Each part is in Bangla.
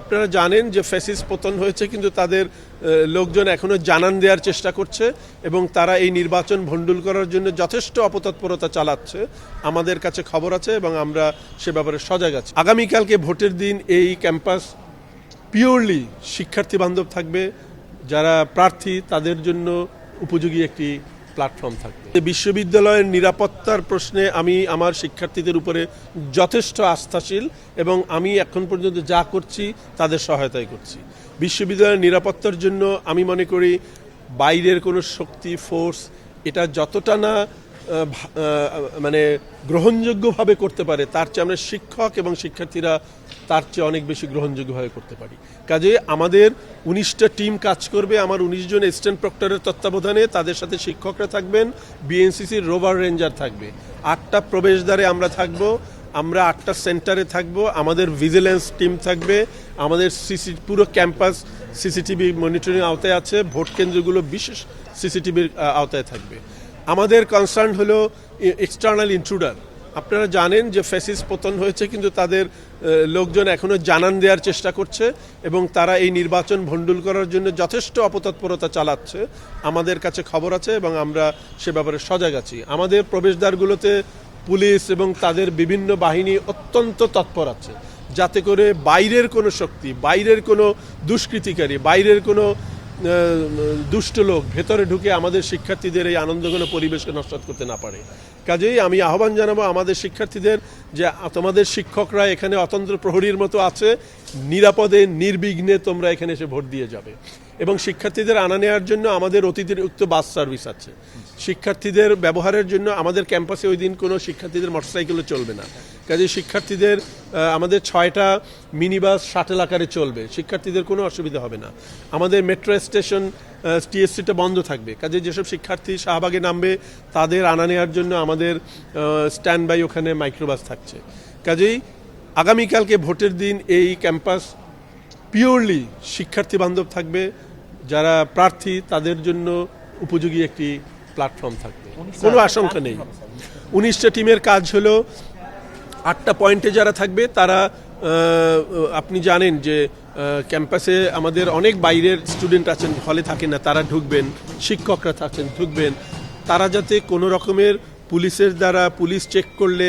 আপনারা জানেন যে ফেসিস পতন হয়েছে, কিন্তু তাদের লোকজন এখনও জানান দেওয়ার চেষ্টা করছে এবং তারা এই নির্বাচন ভণ্ডুল করার জন্য যথেষ্ট অপতৎপরতা চালাচ্ছে। আমাদের কাছে খবর আছে এবং আমরা সে ব্যাপারে সজাগ আছি। আগামীকালকে ভোটের দিন এই ক্যাম্পাস পিওরলি শিক্ষার্থী বান্ধব থাকবে। যারা প্রার্থী, তাদের জন্য উপযোগী একটি প্ল্যাটফর্ম থাকবে। বিশ্ববিদ্যালয়ের নিরাপত্তার প্রশ্নে আমি আমার শিক্ষার্থীদের উপরে যথেষ্ট আস্থাশীল এবং আমি এখন পর্যন্ত যা করছি, তাদের সহায়তাই করছি। বিশ্ববিদ্যালয়ের নিরাপত্তার জন্য আমি মনে করি বাইরের কোনো শক্তি ফোর্স এটা যতটা না মানে গ্রহণযোগ্যভাবে করতে পারে, তার চেয়ে আমরা শিক্ষক এবং শিক্ষার্থীরা তার চেয়ে অনেক বেশি গ্রহণযোগ্যভাবে করতে পারি। কাজে আমাদের উনিশটা টিম কাজ করবে। আমার উনিশ জন অ্যাসিস্ট্যান্ট প্রক্টরের তত্ত্বাবধানে তাদের সাথে শিক্ষকরা থাকবেন বিএনসিসির রোভার রেঞ্জার থাকবে। আটটা প্রবেশদ্বারে আমরা থাকব, আমরা আটটা সেন্টারে থাকব, আমাদের ভিজিলেন্স টিম থাকবে, আমাদের সিসি পুরো ক্যাম্পাস সিসিটিভি মনিটরিং আওতায় আছে, ভোট কেন্দ্রগুলো বিশেষ সিসিটিভির আওতায় থাকবে। আমাদের কনসার্ন হলো এক্সটার্নাল ইন্ট্রুডার আপনারা জানেন যে ফেসিস পতন হয়েছে, কিন্তু তাদের লোকজন এখনও জানান দেওয়ার চেষ্টা করছে এবং তারা এই নির্বাচন ভণ্ডুল করার জন্য যথেষ্ট অপতৎপরতা চালাচ্ছে। আমাদের কাছে খবর আছে এবং আমরা সে ব্যাপারে সজাগ আছি। আমাদের প্রবেশদ্বারগুলোতে পুলিশ এবং তাদের বিভিন্ন বাহিনী অত্যন্ত তৎপর আছে। যাতে করে বাইরের কোনো শক্তি, বাইরের কোনো দুষ্কৃতিকারী, বাইরের কোনো দুষ্ট লোক ভেতরে ঢুকে আমাদের শিক্ষার্থীদের এই আনন্দঘন পরিবেশকে নষ্ট করতে না পারে। কাজেই আমি আহ্বান জানাব আমাদের শিক্ষার্থীদের যে তোমাদের শিক্ষকরা এখানে অতন্ত্র প্রহরীর মতো আছে, নিরাপদে, নির্বিঘ্নে তোমরা এখানে এসে ভোট দিয়ে যাবে। এবং শিক্ষার্থীদের আনা নেওয়ার জন্য আমাদের অতিরিক্ত বাস সার্ভিস আছে। শিক্ষার্থীদের ব্যবহারের জন্য আমাদের ক্যাম্পাসে ওই দিন কোনো শিক্ষার্থীদের মোটরসাইকেলও চলবে না। কাজে শিক্ষার্থীদের আমাদের ছয়টা মিনি বাস শাটেল আকারে চলবে। শিক্ষার্থীদের কোনো অসুবিধা হবে না। আমাদের মেট্রো স্টেশন টিএসসিটা বন্ধ থাকবে। কাজে যেসব শিক্ষার্থী শাহবাগে নামবে তাদের আনা নেওয়ার জন্য আমাদের স্ট্যান্ড বাই ওখানে মাইক্রোবাস থাকছে। কাজেই আগামীকালকে ভোটের দিন এই ক্যাম্পাস পিওরলি শিক্ষার্থী বান্ধব থাকবে। যারা প্রার্থী তাদের জন্য উপযোগী একটি প্ল্যাটফর্ম থাকবে। কোনো আশঙ্কা নেই। উনিশটা টিমের কাজ হলো আটটা পয়েন্টে যারা থাকবে, তারা আপনি জানেন যে ক্যাম্পাসে আমাদের অনেক বাইরের স্টুডেন্ট আছেন, হলে থাকেন না, তারা ঢুকবেন, শিক্ষকরা থাকেন, ঢুকবেন। তারা যাতে কোনো রকমের পুলিশের দ্বারা পুলিশ চেক করলে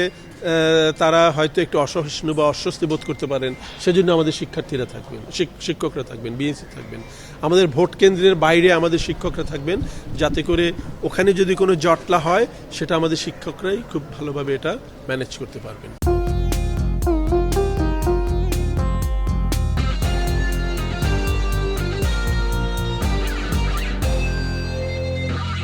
তারা হয়তো একটু অসহিষ্ণু বা অস্বস্তি বোধ করতে পারেন। সেজন্য আমাদের শিক্ষার্থীরা থাকবেন শিক্ষকরা থাকবেন বিএনসি থাকবেন। আমাদের ভোট কেন্দ্রের বাইরে আমাদের শিক্ষকরা থাকবেন, যাতে করে ওখানে যদি কোনো জটলা হয়, সেটা আমাদের শিক্ষকরাই খুব ভালোভাবে এটা ম্যানেজ করতে পারবেন।